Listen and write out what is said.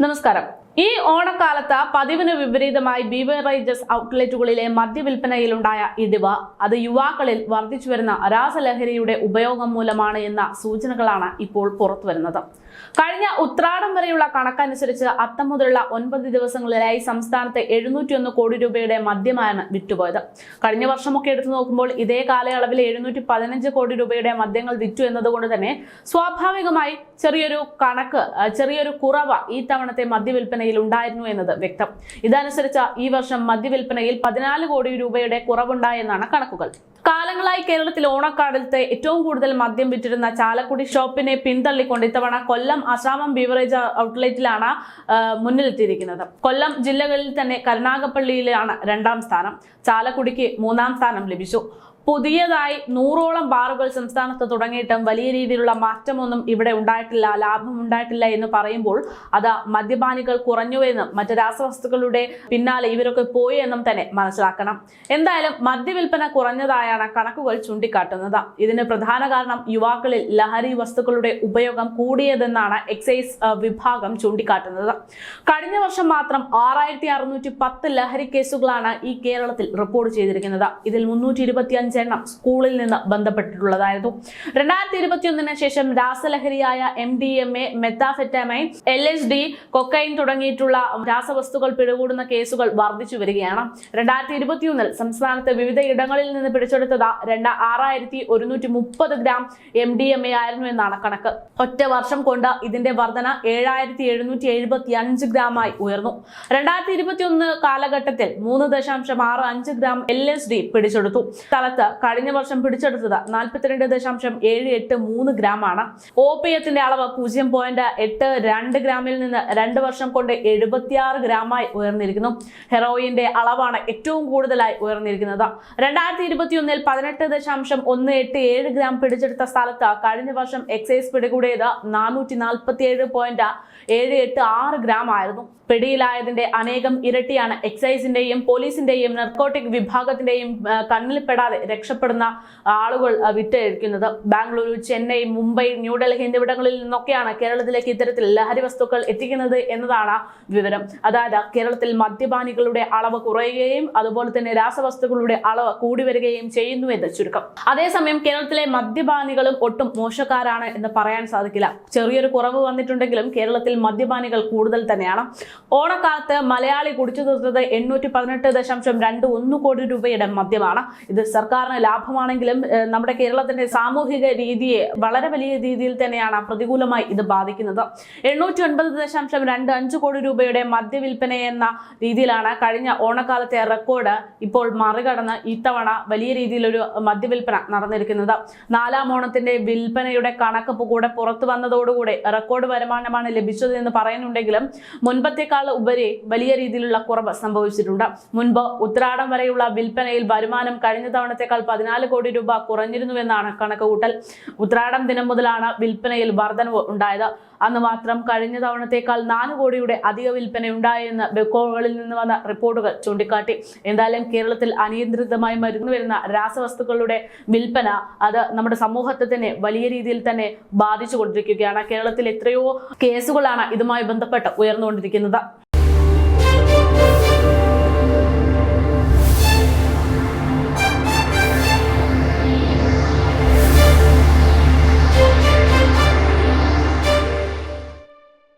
നമസ്കാരം. ഈ ഓണക്കാലത്ത് പതിവിന് വിപരീതമായി ബീവറേജസ് ഔട്ട്ലെറ്റുകളിലെ മദ്യവിൽപ്പനയിലുണ്ടായ ഇടിവ് അത് യുവാക്കളിൽ വർദ്ധിച്ചു വരുന്ന രാസലഹരിയുടെ ഉപയോഗം മൂലമാണ് എന്ന സൂചനകളാണ് ഇപ്പോൾ പുറത്തുവരുന്നത് കഴിഞ്ഞ ഉത്രാടം വരെയുള്ള കണക്കനുസരിച്ച് അത്തം മുതലുള്ള ഒൻപത് ദിവസങ്ങളിലായി സംസ്ഥാനത്ത് എഴുന്നൂറ്റിയൊന്ന് കോടി രൂപയുടെ മദ്യമാണ് വിറ്റുപോയത്. കഴിഞ്ഞ വർഷമൊക്കെ എടുത്തു നോക്കുമ്പോൾ ഇതേ കാലയളവിൽ എഴുന്നൂറ്റി പതിനഞ്ച് കോടി രൂപയുടെ മദ്യങ്ങൾ വിറ്റു എന്നതുകൊണ്ട് തന്നെ സ്വാഭാവികമായി ചെറിയൊരു കണക്ക് ചെറിയൊരു കുറവ് ഈ തവണത്തെ മദ്യവിൽപ്പനയിൽ ഉണ്ടായിരുന്നു എന്നത് വ്യക്തം. ഇതനുസരിച്ച് ഈ വർഷം മദ്യവിൽപ്പനയിൽ പതിനാല് കോടി രൂപയുടെ കുറവുണ്ടായെന്നാണ് കണക്കുകൾ. കാലങ്ങളായി കേരളത്തിൽ ഓണക്കാലത്ത് ഏറ്റവും കൂടുതൽ മദ്യം വിറ്റിരുന്ന ചാലക്കുടി ഷോപ്പിനെ പിന്തള്ളിക്കൊണ്ട് ഇത്തവണ കൊല്ലം അസാമം ബീവറേജ് ഔട്ട്ലെറ്റിലാണ് മുന്നിലെത്തിയിരിക്കുന്നത്. കൊല്ലം ജില്ലകളിൽ തന്നെ കരുനാഗപ്പള്ളിയിലാണ് രണ്ടാം സ്ഥാനം. ചാലക്കുടിക്ക് മൂന്നാം സ്ഥാനം ലഭിച്ചു. പുതിയതായി നൂറോളം ബാറുകൾ സംസ്ഥാനത്ത് തുടങ്ങിയിട്ടും വലിയ രീതിയിലുള്ള മാറ്റമൊന്നും ഇവിടെ ഉണ്ടായിട്ടില്ല ലാഭം ഉണ്ടായിട്ടില്ല എന്ന് പറയുമ്പോൾ അത് മദ്യപാനികൾ കുറഞ്ഞു എന്നും മറ്റ് രാസവസ്തുക്കളുടെ പിന്നാലെ ഇവരൊക്കെ പോയി എന്നും തന്നെ മനസ്സിലാക്കണം. എന്തായാലും മദ്യവിൽപ്പന കുറഞ്ഞതായാണ് കണക്കുകൾ ചൂണ്ടിക്കാട്ടുന്നത്. ഇതിന് പ്രധാന കാരണം യുവാക്കളിൽ ലഹരി വസ്തുക്കളുടെ ഉപയോഗം കൂടിയതെന്നാണ് എക്സൈസ് വിഭാഗം ചൂണ്ടിക്കാട്ടുന്നത്. കഴിഞ്ഞ വർഷം മാത്രം ആറായിരത്തി അറുന്നൂറ്റി പത്ത് ലഹരി കേസുകളാണ് ഈ കേരളത്തിൽ റിപ്പോർട്ട് ചെയ്തിരിക്കുന്നത്. ഇതിൽ മുന്നൂറ്റി എണ്ണം സ്കൂളിൽ നിന്ന് ബന്ധപ്പെട്ടിട്ടുള്ളതായിരുന്നു. രണ്ടായിരത്തി ഇരുപത്തിയൊന്നിന് ശേഷം രാസലഹരിയായ M D M A methamphetamine L S D cocaine തുടങ്ങിയിട്ടുള്ള രാസവസ്തുക്കൾ പിടികൂടുന്ന കേസുകൾ വർദ്ധിച്ചു വരികയാണ്. രണ്ടായിരത്തി ഇരുപത്തിയൊന്നിൽ സംസ്ഥാനത്ത് വിവിധ ഇടങ്ങളിൽ നിന്ന് പിടിച്ചെടുത്തത് രണ്ട് ആറായിരത്തി ഒരുന്നൂറ്റി മുപ്പത് gram M D M A ആയിരുന്നു എന്നാണ് കണക്ക്. ഒറ്റ വർഷം കൊണ്ട് ഇതിന്റെ വർധന ഏഴായിരത്തി എഴുന്നൂറ്റി എഴുപത്തി അഞ്ച് ഗ്രാമായി ഉയർന്നു. രണ്ടായിരത്തി ഇരുപത്തിയൊന്ന് കാലഘട്ടത്തിൽ മൂന്ന് ദശാംശം ആറ് അഞ്ച് ഗ്രാം എൽ എസ് ഡി പിടിച്ചെടുത്തു. സ്ഥലത്ത് കഴിഞ്ഞ വർഷം പിടിച്ചെടുത്തത് നാൽപ്പത്തിരണ്ട് ദശാംശം ഏഴ് എട്ട് മൂന്ന് ഗ്രാം ആണ് ഓപിയത്തിന്റെ അളവ് പൂജ്യം പോയിന്റ് എട്ട് രണ്ട് ഗ്രാമിൽ നിന്ന് രണ്ട് വർഷം കൊണ്ട് എഴുപത്തിയാറ് ഗ്രാമായി ഉയർന്നിരിക്കുന്നു. ഹെറോയിന്റെ അളവാണ് ഏറ്റവും കൂടുതലായി ഉയർന്നിരിക്കുന്നത്. രണ്ടായിരത്തി ഇരുപത്തിയൊന്നിൽ പതിനെട്ട് ദശാംശം ഒന്ന് എട്ട് ഏഴ് ഗ്രാം പിടിച്ചെടുത്ത സ്ഥലത്ത് കഴിഞ്ഞ വർഷം എക്സൈസ് പിടികൂടിയത് നാനൂറ്റി നാൽപ്പത്തി ഏഴ് പോയിന്റ് ഏഴ് എട്ട് ആറ് ഗ്രാം ആയിരുന്നു പിടിയിലായതിന്റെ അനേകം ഇരട്ടിയാണ് എക്സൈസിന്റെയും പോലീസിന്റെയും നർക്കോട്ടിക് വിഭാഗത്തിന്റെയും കണ്ണിൽപ്പെടാതെ രക്ഷപ്പെടുന്ന ആളുകൾ വിറ്റഴിക്കുന്നത്. ബാംഗ്ലൂരു ചെന്നൈ മുംബൈ ന്യൂഡൽഹി എന്നിവിടങ്ങളിൽ നിന്നൊക്കെയാണ് കേരളത്തിലേക്ക് ഇത്തരത്തിൽ ലഹരി വസ്തുക്കൾ എത്തിക്കുന്നത് എന്നതാണ് വിവരം. അതായത് കേരളത്തിൽ മദ്യപാനികളുടെ അളവ് കുറയുകയും അതുപോലെ തന്നെ രാസവസ്തുക്കളുടെ അളവ് കൂടി വരികയും ചെയ്യുന്നു എന്ന് ചുരുക്കം. അതേസമയം കേരളത്തിലെ മദ്യപാനികളും ഒട്ടും മോശക്കാരാണ് എന്ന് പറയാൻ സാധിക്കില്ല. ചെറിയൊരു കുറവ് വന്നിട്ടുണ്ടെങ്കിലും കേരളത്തിൽ മദ്യപാനികൾ കൂടുതൽ തന്നെയാണ്. ഓണക്കാലത്ത് മലയാളി കുടിച്ചു തീർത്തത് എണ്ണൂറ്റി പതിനെട്ട് ദശാംശം രണ്ട് ഒന്ന് കോടി രൂപയുടെ മദ്യമാണ്. ഇത് സർക്കാരിന് ലാഭമാണെങ്കിലും നമ്മുടെ കേരളത്തിന്റെ സാമൂഹിക രീതിയെ വളരെ വലിയ രീതിയിൽ തന്നെയാണ് പ്രതികൂലമായി ഇത് ബാധിക്കുന്നത്. എണ്ണൂറ്റി ഒൻപത് ദശാംശം രണ്ട് അഞ്ച് കോടി രൂപയുടെ മദ്യവിൽപ്പന എന്ന രീതിയിലാണ് കഴിഞ്ഞ ഓണക്കാലത്തെ റെക്കോർഡ് ഇപ്പോൾ മറികടന്ന് ഇത്തവണ വലിയ രീതിയിലൊരു മദ്യവിൽപ്പന നടന്നിരിക്കുന്നത്. നാലാം ഓണത്തിന്റെ വിൽപ്പനയുടെ കണക്ക് കൂടെ പുറത്തു വന്നതോടുകൂടി റെക്കോർഡ് വരുമാനമാണ് ലഭിച്ചത് എന്ന് പറയുന്നുണ്ടെങ്കിലും മുൻപത്തേക്കാൾ ഉപരി വലിയ രീതിയിലുള്ള കുറവ് സംഭവിച്ചിട്ടുണ്ട്. മുൻപ് ഉത്രാടം വരെയുള്ള വിൽപ്പനയിൽ വരുമാനം കഴിഞ്ഞ തവണത്തേക്കാൾ പതിനാല് കോടി രൂപ കുറഞ്ഞിരുന്നുവെന്നാണ് കണക്കുകൂട്ടൽ. ഉത്രാടം ദിനം മുതലാണ് വിൽപ്പനയിൽ വർധനവ് ഉണ്ടായത്. അന്ന് മാത്രം കഴിഞ്ഞ തവണത്തേക്കാൾ നാല് കോടിയുടെ അധിക വിൽപ്പന ഉണ്ടായെന്ന് ബെക്കോകളിൽ നിന്ന് വന്ന റിപ്പോർട്ടുകൾ ചൂണ്ടിക്കാട്ടി. എന്തായാലും കേരളത്തിൽ അനിയന്ത്രിതമായി മരുന്നു വരുന്ന രാസവസ്തുക്കളുടെ വിൽപ്പന അത് നമ്മുടെ സമൂഹത്തെ തന്നെ വലിയ രീതിയിൽ തന്നെ ബാധിച്ചുകൊണ്ടിരിക്കുകയാണ്. കേരളത്തിൽ എത്രയോ കേസുകളാണ് ഇതുമായി ബന്ധപ്പെട്ട് ഉയർന്നുകൊണ്ടിരിക്കുന്നത്.